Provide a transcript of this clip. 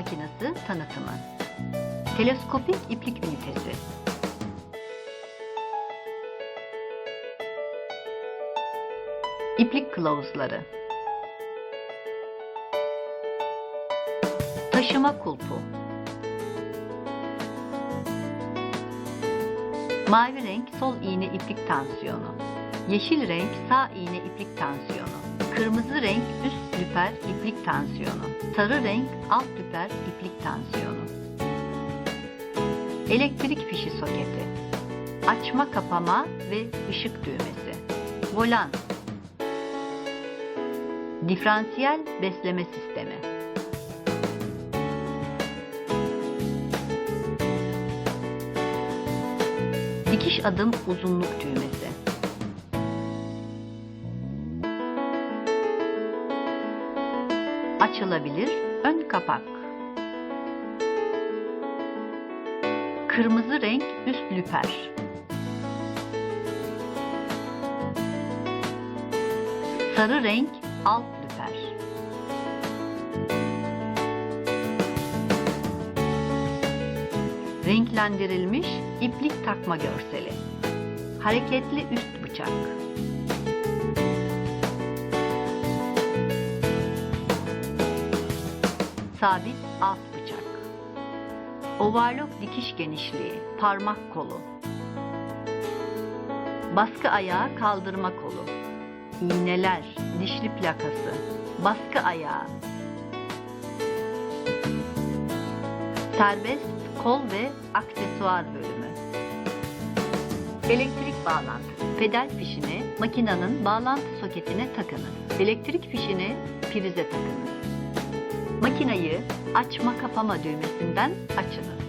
makinesi tanıtımı. Teleskopik iplik ünitesi. İplik kılavuzları. Taşıma kulpu. Mavi renk sol iğne iplik tansiyonu. Yeşil renk sağ iğne iplik tansiyonu. Kırmızı renk üst lüper iplik tansiyonu. Sarı renk alt lüper iplik tansiyonu. Elektrik fişi soketi. Açma kapama ve ışık düğmesi. Volan. Diferansiyel besleme sistemi. Dikiş adım uzunluk düğmesi. Açılabilir ön kapak. Kırmızı renk üst lüper. Sarı renk alt lüper. Renklendirilmiş iplik takma görseli. Hareketli üst bıçak. Sabit alt bıçak. Overlock dikiş genişliği, parmak kolu. Baskı ayağı kaldırma kolu. İğneler, dişli plakası, baskı ayağı. Serbest kol ve aksesuar bölümü. Elektrik bağlantısı. Pedal fişini makinenin bağlantı soketine takınız. Elektrik fişini prize takınız. Makinayı açma kapama düğmesinden açınız.